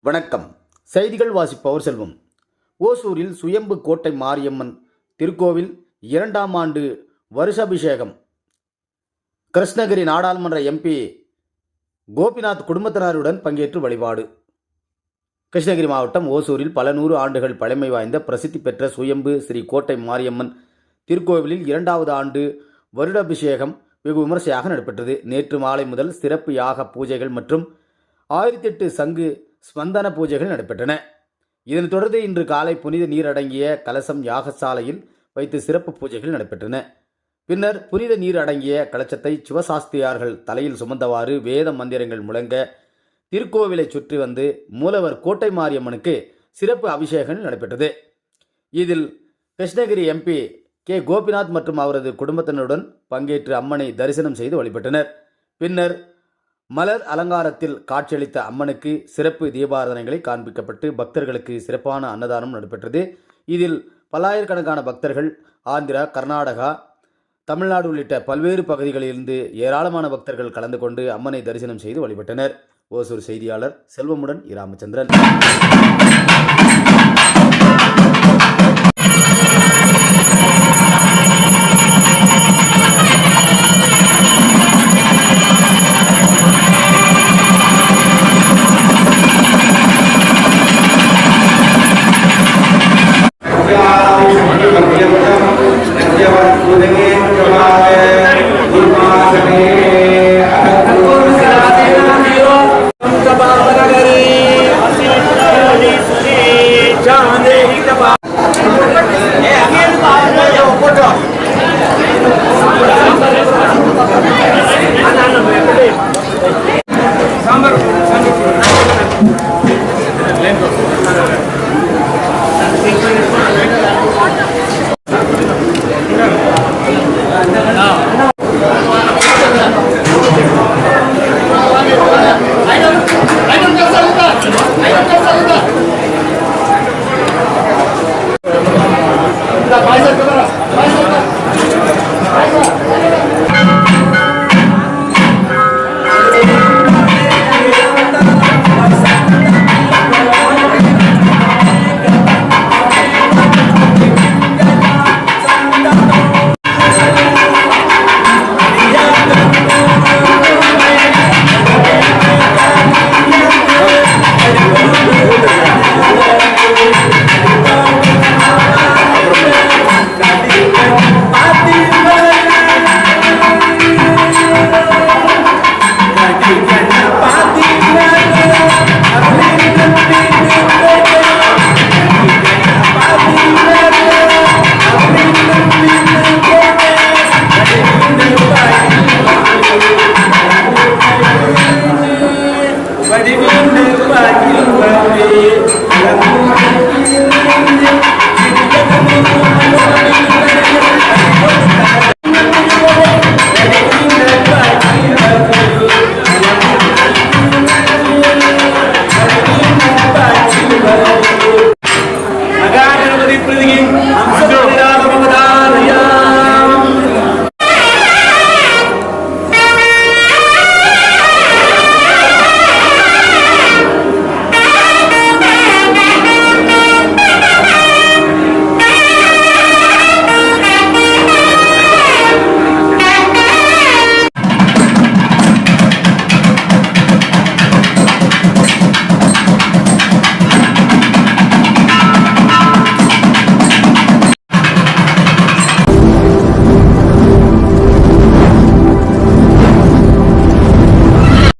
வணக்கம். செய்திகள் வாசிப்பவர் செல்வம். ஓசூரில் சுயம்பு கோட்டை மாரியம்மன் திருக்கோவில் இரண்டாம் ஆண்டு வருஷாபிஷேகம். கிருஷ்ணகிரி நாடாளுமன்ற எம்பி கோபிநாத் குடும்பத்தினருடன் பங்கேற்று வழிபாடு. கிருஷ்ணகிரி மாவட்டம் ஓசூரில் பல நூறு ஆண்டுகள் பழமை வாய்ந்த பிரசித்தி பெற்ற சுயம்பு ஸ்ரீ கோட்டை மாரியம்மன் திருக்கோவிலில் இரண்டாவது ஆண்டு வருடாபிஷேகம் வெகு விமர்சையாக நடைபெற்றது. நேற்று மாலை முதல் சிறப்பு யாக பூஜைகள் மற்றும் ஆயிரத்தி எட்டு சங்கு ஸ்பந்தன பூஜைகள் நடைபெற்றன. இதனைத் தொடர்ந்து இன்று காலை புனித நீரடங்கிய கலசம் யாகசாலையில் வைத்து சிறப்பு பூஜைகள் நடைபெற்றன. பின்னர் புனித நீர் அடங்கிய கலச்சத்தை சிவசாஸ்திரியார்கள் தலையில் சுமந்தவாறு வேத மந்திரங்கள் முழங்க திருக்கோவிலை சுற்றி வந்து மூலவர் கோட்டை மாரியம்மனுக்கு சிறப்பு அபிஷேகம் நடைபெற்றது. இதில் கிருஷ்ணகிரி எம்பி கே. கோபிநாத் மற்றும் அவரது குடும்பத்தினருடன் பங்கேற்று அம்மனை தரிசனம் செய்து வழிபட்டனர். பின்னர் மலர் அலங்காரத்தில் காட்சியளித்த அம்மனுக்கு சிறப்பு தீபாராதனைகளை காண்பிக்கப்பட்டு பக்தர்களுக்கு சிறப்பான அன்னதானம் நடைபெற்றது. இதில் பல்லாயிரக்கணக்கான பக்தர்கள் ஆந்திரா கர்நாடகா தமிழ்நாடு உள்ளிட்ட பல்வேறு பகுதிகளிலிருந்து ஏராளமான பக்தர்கள் கலந்து கொண்டு அம்மனை தரிசனம் செய்து வழிபட்டனர். ஓசூர் செய்தியாளர் செல்வமுடன் இராமச்சந்திரன். சத்யவத்பூதகே